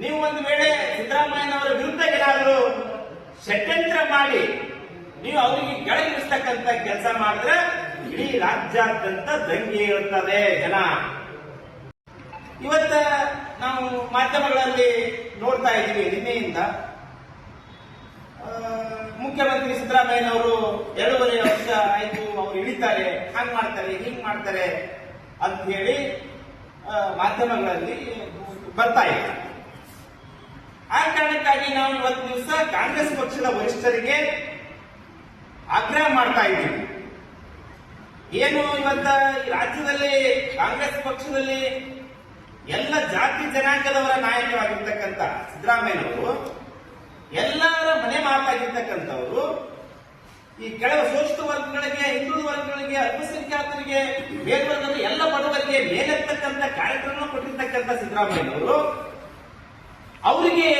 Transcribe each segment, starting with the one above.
ನೀವು ಒಂದು ವೇಳೆ ಸಿದ್ದರಾಮಯ್ಯನವರ ವಿರುದ್ಧ ಏನಾದರೂ ಷಡ್ಯಂತ್ರ ಮಾಡಿ ನೀವು ಅವರಿಗೆ ಕೆಳಗಿಳಿಸ್ತಕ್ಕಂಥ ಕೆಲಸ ಮಾಡಿದ್ರೆ ಇಡೀ ರಾಜ್ಯಾದ್ಯಂತ ದಂಗೆ ಇರುತ್ತದೆ ಜನ. ಇವತ್ತ ನಾವು ಮಾಧ್ಯಮಗಳಲ್ಲಿ ನೋಡ್ತಾ ಇದ್ದೀವಿ ನಿನ್ನೆಯಿಂದ. ಮುಖ್ಯಮಂತ್ರಿ ಸಿದ್ದರಾಮಯ್ಯನವರು ಎರಡೂವರೆ ವರ್ಷ ಆಯ್ತು ಅವರು ಇಳಿತಾರೆ, ಹಂಗ್ ಮಾಡ್ತಾರೆ, ಹಿಂಗ್ ಮಾಡ್ತಾರೆ ಅಂತ ಹೇಳಿ ಮಾಧ್ಯಮಗಳಲ್ಲಿ ಬರ್ತಾ ಇದೆ. ಆ ಕಾರಣಕ್ಕಾಗಿ ನಾವು ಇವತ್ತು ದಿವಸ ಕಾಂಗ್ರೆಸ್ ಪಕ್ಷದ ವರಿಷ್ಠರಿಗೆ ಆಗ್ರಹ ಮಾಡ್ತಾ ಇದ್ದೀವಿ. ಏನು ಇವತ್ತ ರಾಜ್ಯದಲ್ಲಿ, ಕಾಂಗ್ರೆಸ್ ಪಕ್ಷದಲ್ಲಿ ಎಲ್ಲ ಜಾತಿ ಜನಾಂಗದವರ ನಾಯಕರಾಗಿರ್ತಕ್ಕಂಥ ಸಿದ್ದರಾಮಯ್ಯನವರು, ಎಲ್ಲರ ಮನೆ ಮಾತಾಗಿರ್ತಕ್ಕಂಥವರು, ಈ ಕೆಳ ಸೋಷಿತ ವರ್ಗಗಳಿಗೆ ಹಿಂದೂ ವರ್ಗಗಳಿಗೆ, ಅಲ್ಪಸಂಖ್ಯಾತರಿಗೆ ಮೇಲ್ವರ್ಗದ ಎಲ್ಲ ಬಡವರಿಗೆ ಮೇಲೆತ್ತಕ್ಕಂಥ ಕಾರ್ಯಕ್ರಮ ಕೊಟ್ಟಿರ್ತಕ್ಕಂಥ ಸಿದ್ದರಾಮಯ್ಯನವರು ಅವರಿಗೆ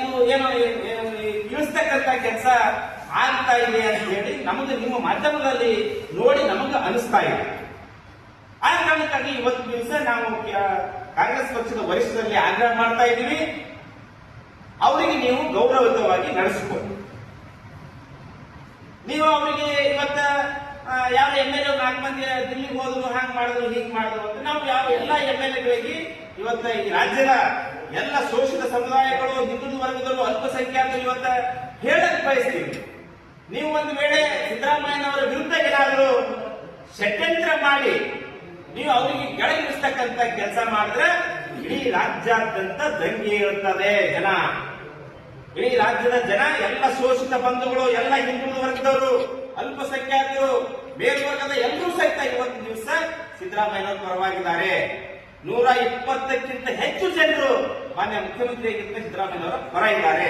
ಇದು ಏನು ಇಳಿಸ್ತಕ್ಕಂತ ಕೆಲಸ ಆಗ್ತಾ ಇದೆ ಅಂತ ಹೇಳಿ ನಮಗೆ ನಿಮ್ಮ ಮಾಧ್ಯಮದಲ್ಲಿ ನೋಡಿ ನಮಗೆ ಅನಿಸ್ತಾ ಇದೆ. ಆ ಕಾರಣಕ್ಕಾಗಿ ಇವತ್ತು ದಿವಸ ನಾವು ಕಾಂಗ್ರೆಸ್ ಪಕ್ಷದ ವರಿಷ್ಠರಲ್ಲಿ ಆಗ್ರಹ ಮಾಡ್ತಾ ಇದ್ದೀವಿ. ಅವರಿಗೆ ನೀವು ಗೌರವಯುತವಾಗಿ ನಡೆಸಿಕೊಂಡು. ನೀವು ಅವರಿಗೆ ಇವತ್ತ ಯಾವ ಎಂ ಎಲ್ ಎ ನಾಲ್ಕು ಮಂದಿ ದಿಲ್ಲಿಗೆ ಹೋದ್ರು ಹಾಂಗ್ ಮಾಡಿದ್ರು, ಹೀಗ್ ಮಾಡಿದ್ರು ಅಂತ ನಾವು ಯಾವ ಎಲ್ಲ ಎಂ ಎಲ್ ಎಗಳಿಗೆ ಇವತ್ತ ಈ ರಾಜ್ಯದ ಎಲ್ಲ ಶೋಷಿತ ಸಮುದಾಯಗಳು, ಹಿಂದುಳಿದ ವರ್ಗದಲ್ಲೂ ಅಲ್ಪಸಂಖ್ಯಾತರು ಇವತ್ತ ಹೇಳಕ್ ಬಯಸ್ತೀವಿ. ನೀವು ಒಂದು ವೇಳೆ ಸಿದ್ದರಾಮಯ್ಯನವರ ವಿರುದ್ಧ ಏನಾದರೂ ಷಡ್ಯಂತ್ರ ಮಾಡಿ, ನೀವು ಅವರಿಗೆ ಕೆಳಗಿಳಿಸ್ತಕ್ಕಂಥ ಕೆಲಸ ಮಾಡಿದ್ರೆ ಇಡೀ ರಾಜ್ಯಾದ್ಯಂತ ದಂಗೆ ಇರುತ್ತದೆ ಜನ. ಇಡೀ ರಾಜ್ಯದ ಜನ, ಎಲ್ಲ ಶೋಷಿತ ಬಂಧುಗಳು, ಎಲ್ಲ ಹಿಂದುಳಿದ ವರ್ಗದವರು, ಅಲ್ಪಸಂಖ್ಯಾತರು ವರ್ಗದ ಎಲ್ಲರೂ ಸಹಿತ ಇವತ್ತು ದಿವಸ ಸಿದ್ದರಾಮಯ್ಯನವರು ಪರವಾಗಿದ್ದಾರೆ. ನೂರ ಇಪ್ಪತ್ತಕ್ಕಿಂತ ಹೆಚ್ಚು ಜನರು ಮಾನ್ಯ ಮುಖ್ಯಮಂತ್ರಿಯಾಗಿರ್ತ ಸಿದ್ದರಾಮಯ್ಯ ಅವರ ಪರ ಇದ್ದಾರೆ.